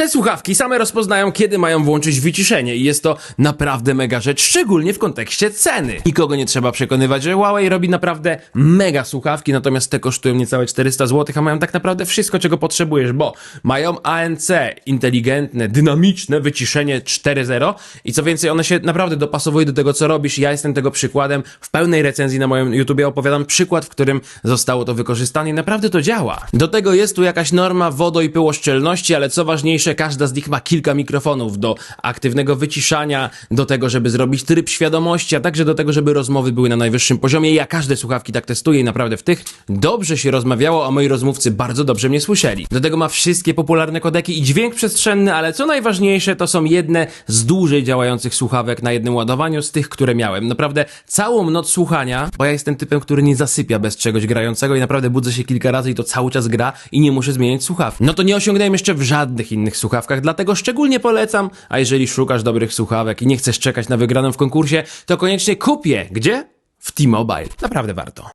Te słuchawki same rozpoznają, kiedy mają włączyć wyciszenie i jest to naprawdę mega rzecz, szczególnie w kontekście ceny. Nikogo nie trzeba przekonywać, że Huawei robi naprawdę mega słuchawki, natomiast te kosztują niecałe 400 zł, a mają tak naprawdę wszystko, czego potrzebujesz, bo mają ANC, inteligentne, dynamiczne wyciszenie 4.0 i co więcej, one się naprawdę dopasowują do tego, co robisz. Ja jestem tego przykładem. W pełnej recenzji na moim YouTubie opowiadam przykład, w którym zostało to wykorzystane i naprawdę to działa. Do tego jest tu jakaś norma wodo i pyłoszczelności, ale co ważniejsze, każda z nich ma kilka mikrofonów do aktywnego wyciszania, do tego, żeby zrobić tryb świadomości, a także do tego, żeby rozmowy były na najwyższym poziomie. Ja każde słuchawki tak testuję i naprawdę w tych dobrze się rozmawiało, a moi rozmówcy bardzo dobrze mnie słyszeli. Do tego ma wszystkie popularne kodeki i dźwięk przestrzenny, ale co najważniejsze, to są jedne z dłużej działających słuchawek na jednym ładowaniu z tych, które miałem. Naprawdę całą noc słuchania, bo ja jestem typem, który nie zasypia bez czegoś grającego i naprawdę budzę się kilka razy i to cały czas gra i nie muszę zmieniać słuchawki. No to nie osiągnąłem jeszcze w żadnych innych słuchawkach, dlatego szczególnie polecam, a jeżeli szukasz dobrych słuchawek i nie chcesz czekać na wygraną w konkursie, to koniecznie kup je. Gdzie? W T-Mobile. Naprawdę warto.